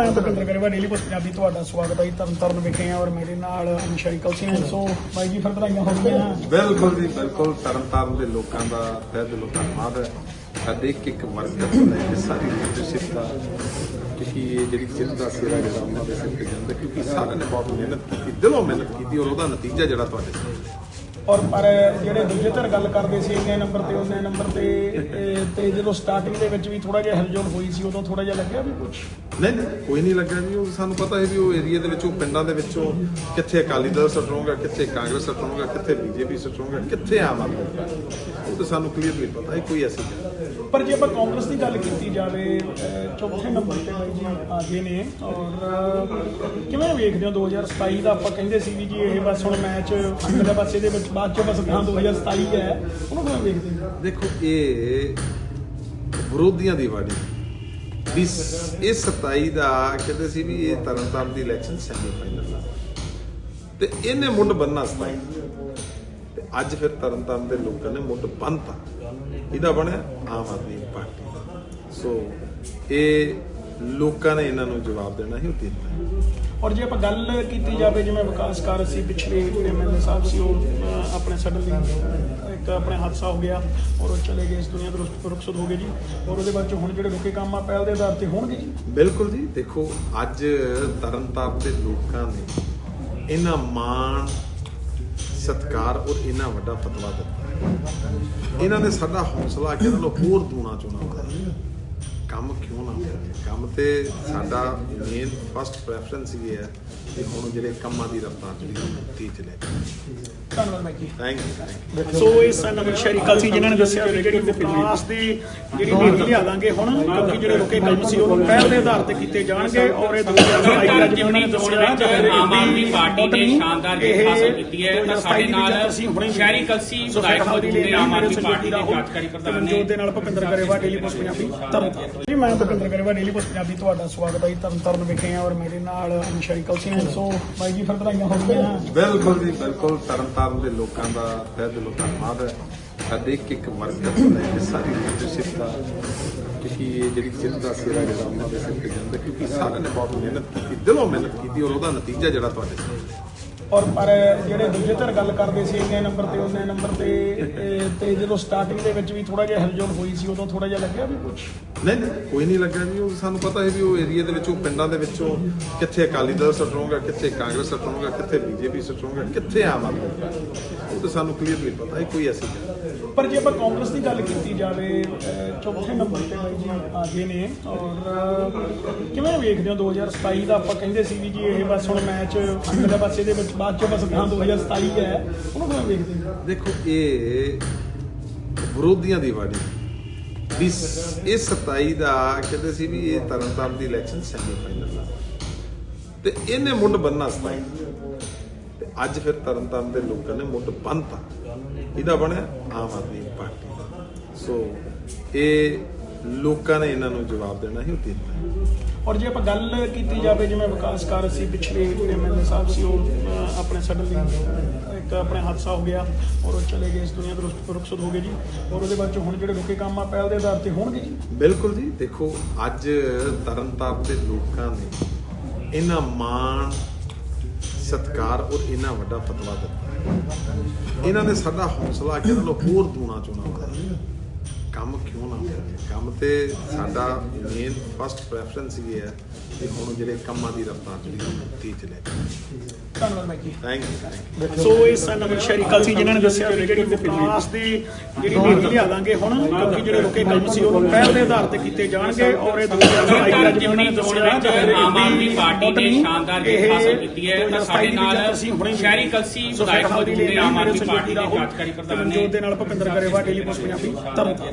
ਮੈਂ Bhupinder Grewal daily post Punjabi ਤੁਹਾਡਾ ਸਵਾਗਤ ਹੈ ਤਰਨਤਾਰਨ ਵਿਖੇ ਆ ਔਰ ਮੇਰੇ ਨਾਲ ਅਨਸ਼ਰੀ ਕਲਸੀ ਸੋ ਬਾਈ ਜੀ, ਫਿਰ ਵਧਾਈਆਂ ਹੋ ਬਿਲਕੁਲ ਜੀ, ਬਿਲਕੁਲ। ਤਰਨਤਾਰਨ ਦੇ ਲੋਕਾਂ ਦਾ, ਤਹਿ ਦਿਲੋਂ ਧੰਨਵਾਦ ਹੈ। ਸਾਡੇ ਇੱਕ ਇੱਕ ਵਰਗ ਦਾ ਲੈ ਸਾਰੀ ਲੀਡਰਸ਼ਿਪ ਦਾ ਕਿਉਂਕਿ ਇਹ ਜਿਹੜੀ ਜਿੱਤ ਦਾ ਸਿਰਾ ਜਿਹੜਾ ਉਹਨਾਂ ਦੇ ਸਿਰ ਤੇ ਜਾਂਦਾ, ਕਿਉਂਕਿ ਸਾਰਿਆਂ ਨੇ ਬਹੁਤ ਮਿਹਨਤ ਕੀਤੀ, ਦਿਲੋਂ ਮਿਹਨਤ ਕੀਤੀ ਔਰ ਉਹਦਾ ਨਤੀਜਾ ਜਿਹੜਾ ਤੁਹਾਡੇ ਸਾਹਮਣੇ ਔਰ ਪਰ ਜਿਹੜੇ ਦੂਜੇ ਧਿਰ ਗੱਲ ਕਰਦੇ ਸੀ ਇੰਨੇ ਨੰਬਰ ਤੇ ਉਹਨੇ ਨੰਬਰ ਤੇ ਤੇ- ਜਦੋਂ ਸਟਾਰਟਿੰਗ ਦੇ ਵਿੱਚ ਵੀ ਥੋੜਾ ਜਿਹਾ ਹਿਲਜੁਲ ਹੋਈ ਸੀ ਉਦੋਂ ਥੋੜਾ ਜਿਹਾ ਲੱਗਿਆ ਵੀ ਕੁਝ ਨਹੀਂ ਨਹੀਂ ਕੋਈ ਨਹੀਂ ਲੱਗਾ ਜੀ। ਉਹ ਸਾਨੂੰ ਪਤਾ ਹੈ ਵੀ ਉਹ ਏਰੀਆ ਦੇ ਵਿੱਚੋਂ ਪਿੰਡਾਂ ਦੇ ਵਿੱਚੋਂ ਕਿੱਥੇ ਅਕਾਲੀ ਦਲ ਸਟਰੋਂਗ ਹੈ ਕਿੱਥੇ ਕਾਂਗਰਸ ਸਟਰੋਂਗ ਹੈ ਕਿੱਥੇ ਬੀਜੇਪੀ ਸਟਰੋਂਗ ਹੈ ਕਿੱਥੇ ਆਮ ਆਦਮੀ ਪਾਰਟੀ? ਉਹ ਤਾਂ ਸਾਨੂੰ ਕਲੀਅਰਲੀ ਪਤਾ ਹੈ ਕੋਈ ਐਸੀ। ਪਰ ਜੇ ਆਪਾਂ ਕਾਂਗਰਸ ਦੀ ਗੱਲ ਕੀਤੀ ਜਾਵੇ ਚੌਥੇ ਨੰਬਰ ਤੇ ਬਾਈ ਜੀ ਆ ਗਏ ਨੇ ਔਰ ਕਿਵੇਂ ਵੇਖਦੇ ਹੋ 2027 ਦਾ ਆਪਾਂ ਕਹਿੰਦੇ ਸੀ ਵੀ ਜੀ ਇਹ ਬਸ ਹੁਣ ਮੈਚ ਅਗਲੇ ਪਾਸੇ ਦੇ ਵਿੱਚ ਬਾਅਦ ਚੋਂ ਬਸ ਗਾਂ 2027 ਹੈ, ਉਹਨੂੰ ਕਿਵੇਂ ਵੇਖਦੇ ਹੋ? ਦੇਖੋ, ਇਹ ਵਿਰੋਧੀਆਂ ਦੀ ਵਾੜੀ ਵੀ ਸ- ਇਹ 27 ਦਾ ਕਹਿੰਦੇ ਸੀ ਵੀ ਇਹ ਤਰਨਤਾਰਨ ਦੀ ਇਲੈਕਸ਼ਨ ਸੈਮੀ ਫਾਈਨਲ ਆ। ਤੇ ਇਹਨੇ ਮੁੱਢ ਬੰਨਣਾ 27 ਤੇ ਅੱਜ ਫਿਰ ਤਰਨਤਾਰਨ ਦੇ ਲੋਕਾਂ ਨੇ ਮੁੱਢ ਬੰਨਤਾ ਇਹਦਾ ਬਣਿਆ? ਆਮ ਆਦਮੀ ਪਾਰਟੀ ਦਾ। ਸੋ ਇਹ ਲੋਕਾਂ ਨੇ ਇਹਨਾਂ ਨੂੰ ਜਵਾਬ ਦੇਣਾ ਹੀ ਉਤੀਨ ਹੈ। ਔਰ ਜੇ ਆਪਾਂ ਗੱਲ ਕੀਤੀ ਜਾਵੇ ਜਿਵੇਂ ਵਿਕਾਸ ਕਾਰਜ ਸੀ ਪਿਛਲੇ ਐਮਐਲਏ ਸਾਹਿਬ ਸੀ ਉਹ ਆਪਣੇ ਸਡਨਲੀ ਇੱਕ ਆਪਣੇ ਹਾਦਸਾ ਹੋ ਗਿਆ ਔਰ ਉਹ ਚਲੇ ਗਏ ਇਸ ਦੁਨੀਆ ਤੋਂ ਰੁਖ- ਰੁਖਸਤ ਹੋ ਗਏ ਜੀ। ਔਰ ਉਹਦੇ ਬਾਅਦ 'ਚੋਂ ਹੁਣ ਜਿਹੜੇ ਰੁਕੇ ਕੰਮ ਆ ਪਹਿਲ ਦੇ ਆਧਾਰ ਤੇ ਹੋਣਗੇ ਜੀ। ਬਿਲਕੁਲ ਜੀ ਦੇਖੋ ਅੱਜ ਤਰਨਤਾਰਨ ਦੇ ਲੋਕਾਂ ਨੇ ਇਹਨਾਂ ਮਾਣ ਸਤਕਾਰ ਔਰ ਇਹਨਾਂ ਵੱਡਾ ਫਤਵਾ ਦਿੱਤਾ। ਇਹਨਾਂ ਨੇ ਸਾਡਾ ਹੌਸਲਾ ਕਿ ਇਹਨਾਂ ਨੂੰ ਹੋਰ ਦੂਣਾ ਚੁਣਾ ਵਧਾਇਆ ਕੰਮ ਕਿਉਂ ਨਾ ਕਰੀਏ ਕੰਮ ਤੇ ਸਾਡਾ ਮੇਨ ਫਸਟ ਪ੍ਰੈਫਰੈਂਸ ਇਹ ਹੈ ਕਿ ਹੁਣ ਜਿਹੜੇ ਕੰਮਾਂ ਦੀ ਰਫ਼ਤਾਰ ਜਿਹੜੀ ਉਹ ਤੇਜ਼ ਚਲੇ ਧੰਨਵਾਦ ਬਾਈ ਜੀ। Thank you thank you so ਇਸ ਨਵੀਂ ਸ਼ਰੀਕਲ ਸੀ ਜਿਨ੍ਹਾਂ ਨੇ ਦੱਸਿਆ ਵੀ ਜਿਹੜੀ ਵਿਕਾਸ ਦੀ ਜਿਹੜੀ ਨੀਤੀ ਲਿਆ ਦਾਂਗੇ ਹੁਣ ਕਿਉਂਕਿ ਜਿਹੜੇ ਰੁਕੇ ਕੰਮ ਸੀ ਉਹ ਪਹਿਲ ਦੇ ਆਧਾਰ ਤੇ ਕੀਤੇ ਜਾਣਗੇ ਔਰ ਇਹ 2027 ਅੱਜ ਉਹਨਾਂ ਨੇ ਦੱਸਿਆ ਆਮ ਆਦਮੀ ਪਾਰਟੀ ਨੇ ਸ਼ਾਨਦਾਰ ਜਿੱਤ ਹਾਸਲ ਕੀਤੀ ਹੈ ਤਾਂ ਸਾਡੇ ਨਾਲ ਸ਼ਹਿਰੀ ਸ਼ਹਿਰੀ ਕਲਸੀ ਵਿਧਾਇਕ ਮੌਜੂਦ ਨੇ ਆਮ ਆਦਮੀ ਪਾਰਟੀ ਦੇ ਕਾਰਜਕਾਰੀ ਪ੍ਰਧਾਨ ਨੇ ਮਨਜੋਤ ਦੇ ਨਾਲ ਭੁਪਿੰਦਰ ਗਰੇਵਾ ਡੇਲੀ ਪੋਸਟ ਪੰਜਾਬੀ ਤਰਨਤਾਰਨ ਜੀ, ਮੈਂ ਭੁਪਿੰਦਰ ਗਰੇਵਾ ਡੇਲੀ ਪੋਸਟ ਪੰਜਾਬੀ ਤੁਹਾਡਾ ਸਵਾਗਤ ਹੈ ਜੀ ਤਰਨਤਾਰਨ ਵਿਖੇ ਆ ਔਰ ਮੇਰੇ ਨਾਲ ਅਨਸ਼ਰੀ ਕਲਸੀ ਨੇ। ਸੋ ਬਾਈ ਜੀ, ਫਿਰ ਵਧਾਈਆਂ ਹੋ ਬਿਲਕੁਲ ਜੀ, ਬਿਲਕੁਲ। ਤਰਨਤਾਰਨ ਦੇ ਲੋਕਾਂ ਦਾ ਤਹਿ ਦਿਲੋਂ ਧੰਨਵਾਦ ਹੈ। ਸਾਡੇ ਇੱਕ ਇੱਕ ਵਰਗ ਦਾ ਸਾਰੀ ਲੀਡਰਸ਼ਿਪ ਦਾ ਕਿਉਂਕਿ ਇਹ ਜਿਹੜੀ ਜਿੱਤ ਦਾ ਸਿਰਾ ਜਿਹੜਾ ਉਹਨਾਂ ਦੇ ਸਿਰ ਤੇ ਜਾਂਦਾ ਕਿਉਂਕਿ ਸਾਰਿਆਂ ਨੇ ਬਹੁਤ ਮਿਹਨਤ ਕੀਤੀ, ਦਿਲੋਂ ਮਿਹਨਤ ਕੀਤੀ ਔਰ ਉਹਦਾ ਨਤੀਜਾ ਜਿਹੜਾ ਤੁਹਾਡੇ ਸਾਹਮਣੇ ਔਰ ਪਰ ਜਿਹੜੇ ਦੂਜੇ ਧਿਰ ਗੱਲ ਕਰਦੇ ਸੀ ਇੰਨੇ ਨੰਬਰ ਤੇ ਉਹਨੇ ਨੰਬਰ ਤੇ ਤੇ- ਜਦੋਂ ਸਟਾਰਟਿੰਗ ਦੇ ਵਿੱਚ ਵੀ ਥੋੜਾ ਜਿਹਾ ਹਿਲਜੁਲ ਹੋਈ ਸੀ ਉਦੋਂ ਥੋੜਾ ਜਿਹਾ ਲੱਗਿਆ ਵੀ ਕੁਝ ਨਹੀਂ ਨਹੀਂ ਕੋਈ ਨਹੀਂ ਲੱਗਾ ਜੀ। ਉਹ ਸਾਨੂੰ ਪਤਾ ਹੈ ਵੀ ਉਹ ਏਰੀਆ ਦੇ ਵਿੱਚੋਂ ਪਿੰਡਾਂ ਦੇ ਵਿੱਚੋਂ ਕਿੱਥੇ ਅਕਾਲੀ ਦਲ ਸਟਰੋਂਗ ਹੈ ਕਿੱਥੇ ਕਾਂਗਰਸ ਸਟਰੋਂਗ ਹੈ ਕਿੱਥੇ ਬੀਜੇਪੀ ਸਟਰੋਂਗ ਹੈ ਕਿੱਥੇ ਆਮ ਆਦਮੀ ਉਹ ਤਾਂ ਸਾਨੂੰ ਕਲੀਅਰਲੀ ਪਤਾ ਹੈ ਕੋਈ ਐਸੀ ਗੱਲ ਨਹੀਂ। ਪਰ ਜੇ ਆਪਾਂ ਕਾਂਗਰਸ ਦੀ ਗੱਲ ਕੀਤੀ ਜਾਵੇ ਚੌਥੇ ਨੰਬਰ ਤੇ ਬਾਈ ਜੀ ਆ ਗਏ ਨੇ ਔਰ ਕਿਵੇਂ ਵੇਖਦੇ ਹੋ 2027 ਦਾ? ਆਪਾਂ ਕਹਿੰਦੇ ਸੀ ਵੀ ਜੀ ਇਹ ਬਸ ਹੁਣ ਮੈਚ ਅਗਲੇ ਪਾਸੇ ਦੇ ਵਿੱਚ ਬਾਅਦ ਚੋਂ ਬਸ ਗਾਂ 2027 ਹੈ। ਉਹਨੂੰ ਕਿਵੇਂ ਵੇਖਦੇ ਹੋ? ਦੇਖੋ, ਇਹ ਵਿਰੋਧੀਆਂ ਦੀ ਵਾੜੀ ਵੀ ਸ- ਇਹ 27 ਦਾ ਕਹਿੰਦੇ ਸੀ ਵੀ ਇਹ ਤਰਨਤਾਰਨ ਦੀ ਇਲੈਕਸ਼ਨ ਸੈਮੀ ਫਾਈਨਲ ਆ। ਤੇ ਇਹਨੇ ਮੁੱਢ ਬੰਨਣਾ 27 ਤੇ ਅੱਜ ਫਿਰ ਤਰਨਤਾਰਨ ਦੇ ਲੋਕਾਂ ਨੇ ਮੁੱਢ ਬੰਨਤਾ ਇਹਦਾ ਬਣਿਆ ਆਮ ਆਦਮੀ ਪਾਰਟੀ ਦਾ। ਸੋ ਇਹ ਲੋਕਾਂ ਨੇ ਇਹਨਾਂ ਨੂੰ ਜਵਾਬ ਦੇਣਾ ਹੀ ਉਤੀਨ ਔਰ ਜੇ ਆਪਾਂ ਗੱਲ ਕੀਤੀ ਜਾਵੇ ਜਿਵੇਂ ਵਿਕਾਸ ਕਾਰਜ ਸੀ ਪਿਛਲੇ ਜਿਹੜੇ ਐਮਐਲਏ ਸਾਹਿਬ ਸੀ ਉਹ ਅਹ, ਆਪਣੇ ਸਡਨਲੀ ਇੱਕ ਆਪਣੇ ਹਾਦਸਾ ਹੋ ਗਿਆ ਔਰ ਉਹ ਚਲੇ ਗਏ ਇਸ ਦੁਨੀਆ ਤੋਂ ਰੁਖਸਤ ਹੋ ਗਏ ਜੀ। ਔਰ ਉਹਦੇ ਬਾਅਦ 'ਚੋਂ ਹੁਣ ਜਿਹੜੇ ਰੁਕੇ ਕੰਮ ਆ ਪਹਿਲ ਦੇ ਆਧਾਰ ਤੇ ਹੋਣਗੇ ਜੀ। ਬਿਲਕੁਲ ਜੀ ਦੇਖੋ ਅੱਜ ਤਰਨਤਾਰਨ ਦੇ ਲੋਕਾਂ ਨੇ ਇਹਨਾਂ ਮਾਣ ਸਤਕਾਰ ਔਰ ਇਹਨਾਂ ਵੱਡਾ ਫਤਵਾ ਦਿੱਤਾ। ਇਹਨਾਂ ਨੇ ਸਾਡਾ ਹੌਸਲਾ ਕਿ ਇਹਨਾਂ ਨੂੰ ਹੋਰ ਦੂਣਾ ਚੁਣਾ ਕੰਮ ਕਿਉਂ ਨਾ ਕਰੀਏ ਕੰਮ ਤੇ ਸਾਡਾ ਮੇਨ ਫਸਟ ਪ੍ਰੈਫਰੈਂਸ ਇਹ ਹੈ ਕਿ ਹੁਣ ਜਿਹੜੇ ਕੰਮਾਂ ਦੀ ਰਫ਼ਤਾਰ ਜਿਹੜੀ ਉਹ ਤੇਜ਼ ਚਲੇ ਧੰਨਵਾਦ ਬਾਈ ਜੀ। Thank you thank you so ਇਸ ਨਵੀਂ ਸ਼ਰੀਕਲ ਸੀ ਜਿਨ੍ਹਾਂ ਨੇ ਦੱਸਿਆ ਵੀ ਜਿਹੜੀ ਵਿਕਾਸ ਦੀ ਜਿਹੜੀ ਨੀਤੀ ਲਿਆ ਦਾਂਗੇ ਹੁਣ ਕਿਉਂਕਿ ਜਿਹੜੇ ਰੁਕੇ ਕੰਮ ਸੀ ਉਹ ਪਹਿਲ ਦੇ ਆਧਾਰ ਤੇ ਕੀਤੇ ਜਾਣਗੇ ਔਰ ਇਹ 2027 ਅੱਜ ਉਹਨਾਂ ਨੇ ਦੱਸਿਆ ਆਮ ਆਦਮੀ ਪਾਰਟੀ ਨੇ ਸ਼ਾਨਦਾਰ ਜਿੱਤ ਹਾਸਲ ਕੀਤੀ ਹੈ ਤਾਂ ਸਾਡੇ ਨਾਲ ਸ਼ਹਿਰੀ ਕਲਸੀ ਵਿਧਾਇਕ ਮੌਜੂਦ ਨੇ ਆਮ ਆਦਮੀ ਪਾਰਟੀ ਦੇ ਕਾਰਜਕਾਰੀ ਪ੍ਰਧਾਨ ਨੇ ਮਨਜੋਤ ਦੇ ਨਾਲ ਭੁਪਿੰਦਰ ਗਰੇਵਾ ਡੇਲੀ ਪੋਸਟ ਪੰਜਾਬੀ ਤਰਨਤਾਰਨ